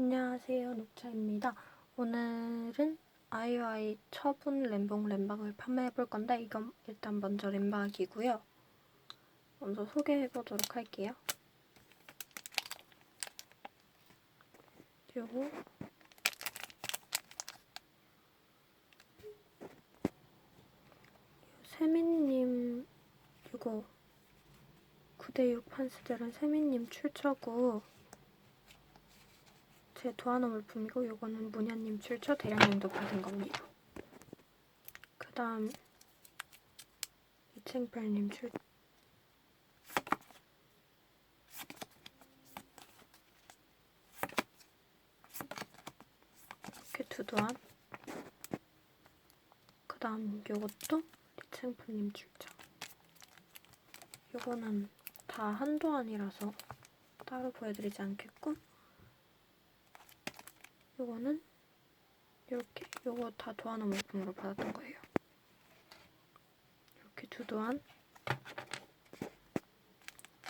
안녕하세요, 녹차입니다. 오늘은 아이오아이 처분 램봉 램박을 판매해 볼 건데 이건 일단 먼저 램박이고요. 먼저 소개해 보도록 할게요. 요거 세민님 이거 9대6 판스들은 세민님 출처고 제 도안화 물품이고 요거는 문현님 출처 대량님도 받은 겁니다. 그 다음 이층별님 출 이렇게 두 도안. 그 다음 요것도 이층별님 출처. 요거는 다 한 도안이라서 따로 보여드리지 않겠고 요거는 이렇게 요거 다 도안화 물품으로 받았던 거예요. 이렇게 두 도안.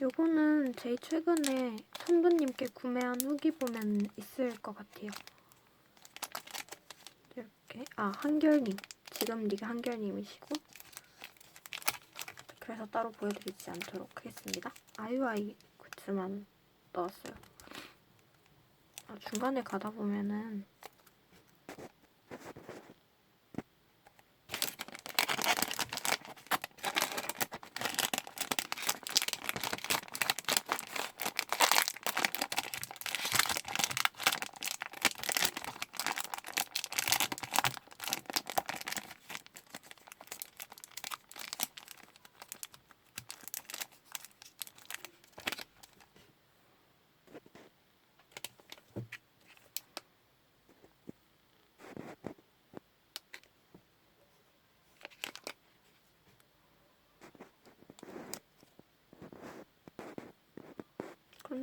요거는 제일 최근에 선부님께 구매한 후기 보면 있을 것 같아요. 이렇게 아 한결님 지금 네가 한결님이시고 그래서 따로 보여드리지 않도록 하겠습니다. 아이오아이 굿즈만 넣었어요. 아, 중간에 가다 보면은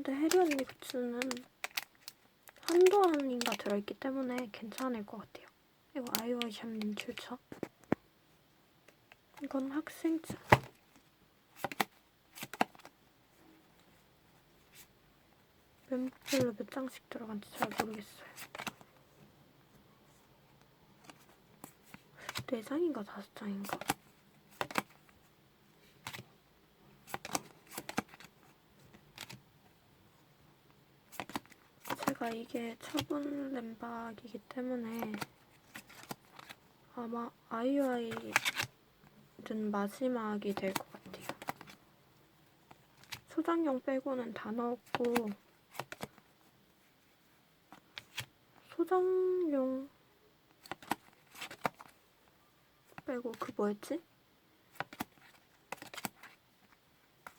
그런데 혜리 언니 굿즈는 한도 안인가 들어있기 때문에 괜찮을 것 같아요. 이거 아이오아이 샵님 출처. 이건 학생증. 멤버별로 몇 장씩 들어간지 잘 모르겠어요. 네 장인가 다섯 장인가? 제가 이게 처분 램박이기 때문에 아마 아이오아이는 마지막이 될 것 같아요. 소장용 빼고는 다 넣었고 소장용 빼고 그 뭐였지?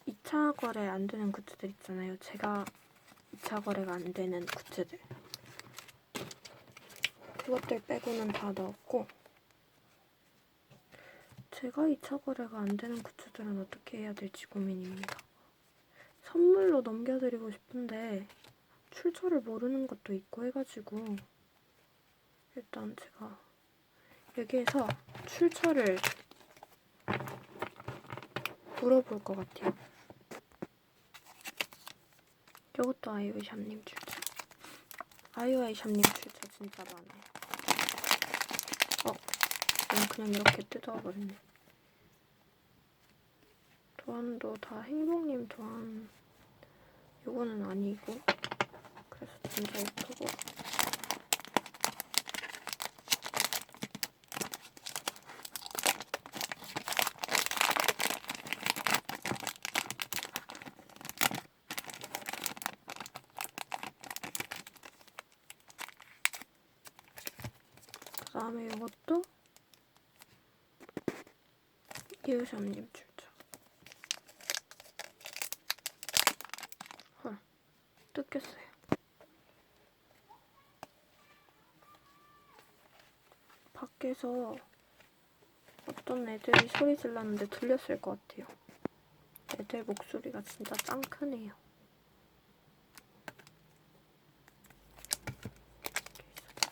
2차 거래 안 되는 굿즈들 있잖아요. 제가 2차 거래가 안 되는 굿즈들. 그것들 빼고는 다 넣었고 제가 2차 거래가 안 되는 굿즈들은 어떻게 해야 될지 고민입니다. 선물로 넘겨드리고 싶은데 출처를 모르는 것도 있고 해가지고 일단 제가 여기에서 출처를 물어볼 것 같아요. 이것도 아이오이 샵님 출처. 아이오이 샵님 출처 진짜 많아요. 어, 이건 그냥 이렇게 뜯어버렸네. 도안도 다 행복님 도안. 요거는 아니고. 그래서 진짜 예쁘고. 그 다음에 이것도 이우샴님 출처. 헐, 뜯겼어요. 밖에서 어떤 애들이 소리 질렀는데 들렸을 것 같아요. 애들 목소리가 진짜 짱 크네요.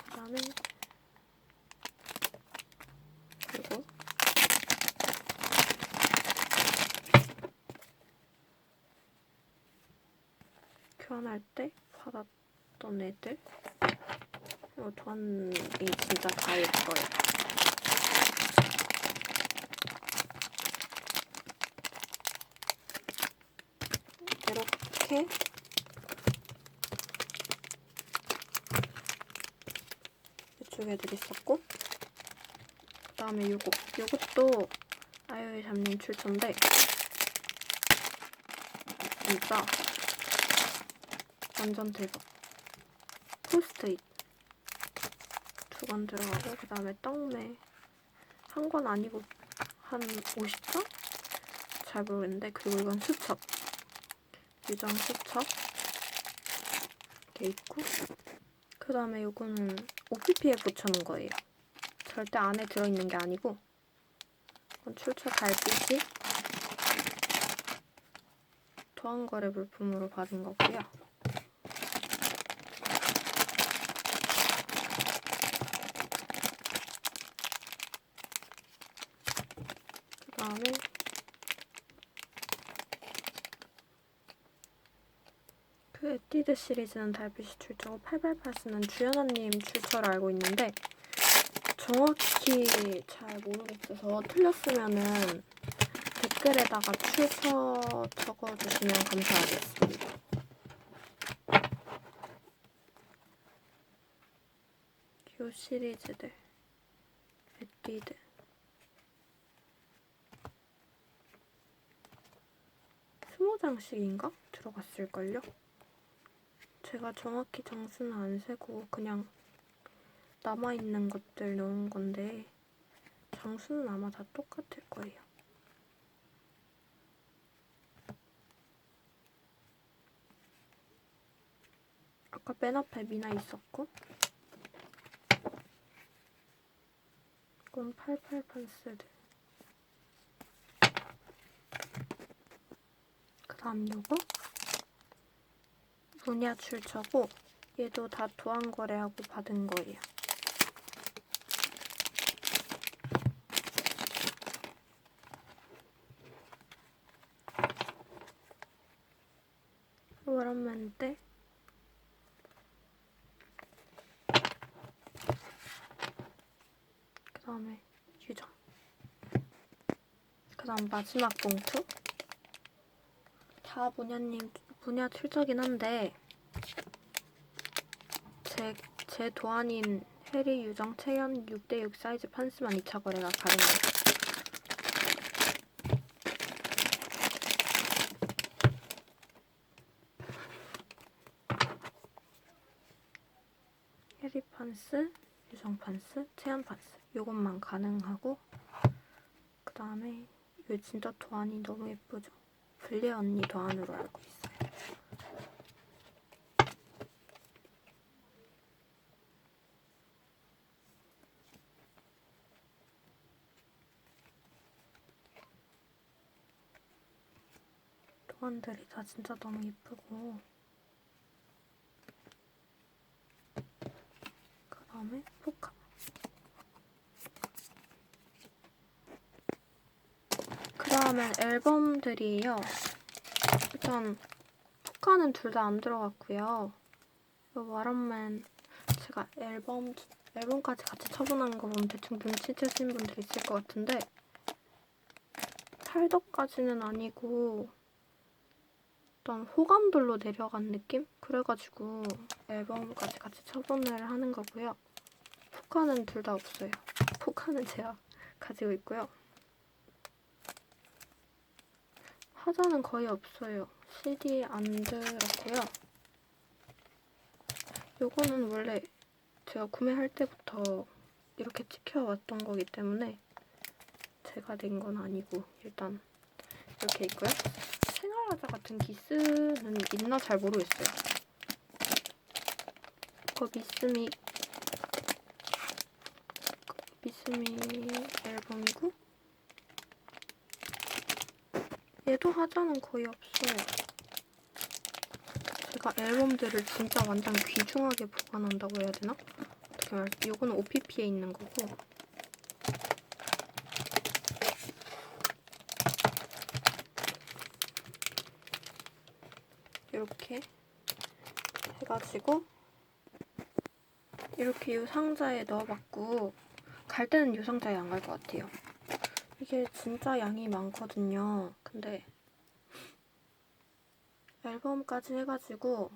그 다음에 그리고 교환할 때 받았던 애들. 그리고 도안이 진짜 다 예뻐요. 이렇게 이쪽 애들 있었고 그 다음에 요거 요것도 아이오이 잡님 출처인데 진짜 완전 대박. 포스트잇 두 권 들어가고 그 다음에 떡메 한 권 아니고 한 50권? 잘 모르겠는데 그리고 이건 수첩. 유정 수첩. 이렇게 있고. 그 다음에 요거는 OPP에 붙여놓은 거예요. 절대 안에 들어있는 게 아니고. 이건 출처 달빛이 도안거래 물품으로 받은 거고요 다음에 그 에뛰드 시리즈는 달빛이 출처고 888스는 주연아님 출처를 알고 있는데 정확히 잘 모르겠어서 틀렸으면은 댓글에다가 출처 적어주시면 감사하겠습니다. 요 시리즈들 에뛰드 스무 장씩인가 들어갔을걸요? 제가 정확히 장수는 안 세고 그냥 남아있는 것들 넣은 건데 장수는 아마 다 똑같을 거예요. 아까 맨 앞에 미나 있었고 이건 88판스들 요거 문야 출처고 얘도 다 도안 거래하고 받은 거예요. 워런맨 때그 다음에 유정. 그 다음 마지막 봉투 다 문야님 문야 출처긴 한데 제, 제 도안인 해리 유정 채연 6대6 사이즈 판스만 2차 거래가 가능해요. 해리 판스, 유정 판스, 채연 판스 요것만 가능하고 그 다음에 이 진짜 도안이 너무 예쁘죠? 블리 언니 도안으로 알고 있어요. 도안들이 다 진짜 너무 예쁘고 그 다음에 포카 그 다음엔 앨범들이에요 일단 포카는 둘 다 안 들어갔고요 이 와런맨 제가 앨범 앨범까지 같이 처분한 거 보면 대충 눈치채신 분들 있을 것 같은데 탈덕까지는 아니고 어떤 호감돌로 내려간 느낌? 그래가지고 앨범까지 같이 처분을 하는 거고요. 포카는 둘 다 없어요. 포카는 제가 가지고 있고요. 화자는 거의 없어요. CD 안 들었고요. 요거는 원래 제가 구매할 때부터 이렇게 찍혀왔던 거기 때문에 제가 낸 건 아니고 일단 이렇게 있고요. 생활하자 같은 기스는 있나 잘 모르겠어요. 이거 미스미 미스미 앨범이고 얘도 하자는 거의 없어요. 제가 앨범들을 진짜 완전 귀중하게 보관한다고 해야 되나? 어떻게 말? 이거는 OPP에 있는 거고 이렇게 해가지고 이렇게 이 상자에 넣어봤고 갈 때는 이 상자에 안 갈 것 같아요. 이게 진짜 양이 많거든요. 근데 앨범까지 해가지고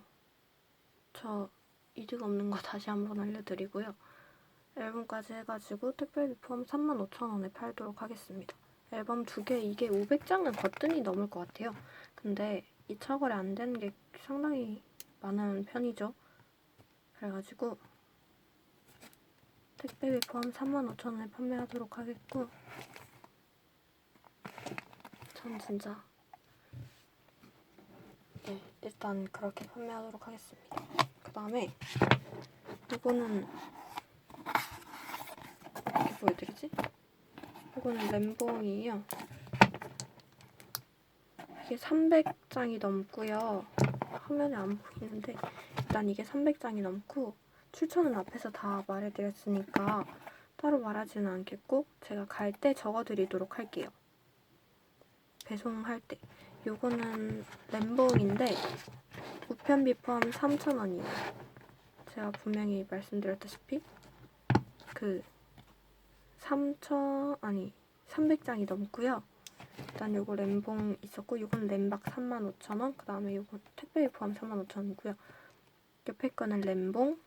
저 이득 없는 거 다시 한번 알려드리고요. 앨범까지 해가지고 택배비 포함 35,000원에 팔도록 하겠습니다. 앨범 두 개 이게 500장은 거뜬히 넘을 것 같아요. 근데 이 차거래 안 되는 게 상당히 많은 편이죠. 그래가지고 택배비 포함 35,000원에 판매하도록 하겠고 전 진짜 네 일단 그렇게 판매하도록 하겠습니다. 그 다음에 이거는 어떻게 보여드리지? 이거는 램봉이에요. 이게 300장이 넘고요. 화면에 안 보이는데 일단 이게 300장이 넘고 출처는 앞에서 다 말해드렸으니까 따로 말하지는 않겠고 제가 갈 때 적어드리도록 할게요. 배송할 때. 요거는 램봉인데 우편비 포함 3,000원이에요. 제가 분명히 말씀드렸다시피 그 3천 아니 300장이 넘고요. 일단 요거 램봉 있었고 요건 램박 35,000원 그 다음에 요거 택배비 포함 35,000원이고요. 옆에 거는 램봉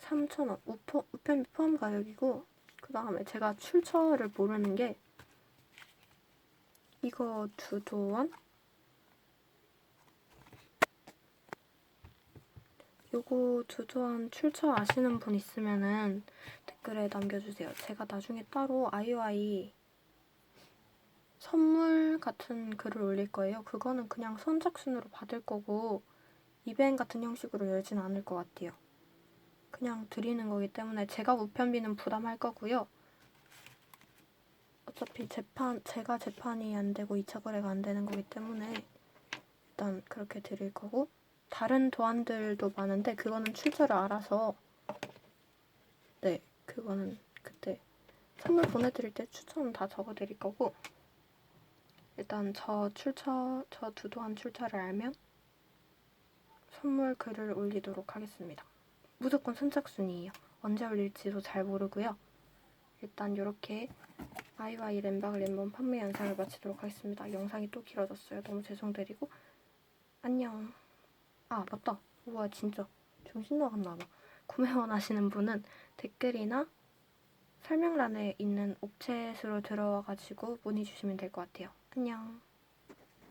3,000원 우포, 우편비 포함 가격이고 그 다음에 제가 출처를 모르는 게 이거 두도원 요거 두도원 출처 아시는 분 있으면은 댓글에 남겨주세요. 제가 나중에 따로 아이오아이 선물 같은 글을 올릴 거예요. 그거는 그냥 선착순으로 받을 거고 이벤 같은 형식으로 열진 않을 것 같아요. 그냥 드리는 거기 때문에 제가 우편비는 부담할 거고요. 어차피 재판 제가 재판이 안 되고 2차 거래가 안 되는 거기 때문에 일단 그렇게 드릴 거고 다른 도안들도 많은데 그거는 출처를 알아서 네 그거는 그때 선물 보내드릴 때 추천은 다 적어드릴 거고 일단 저 출처 저 두 도안 출처를 알면 선물 글을 올리도록 하겠습니다. 무조건 선착순이에요. 언제 올릴지도 잘 모르고요. 일단 이렇게 아이와이 램박 램번 판매 영상을 마치도록 하겠습니다. 영상이 또 길어졌어요. 너무 죄송드리고 안녕. 아 맞다. 우와 진짜 정신 나갔나봐. 구매 원하시는 분은 댓글이나 설명란에 있는 옵챗으로 들어와가지고 문의 주시면 될 것 같아요. 안녕.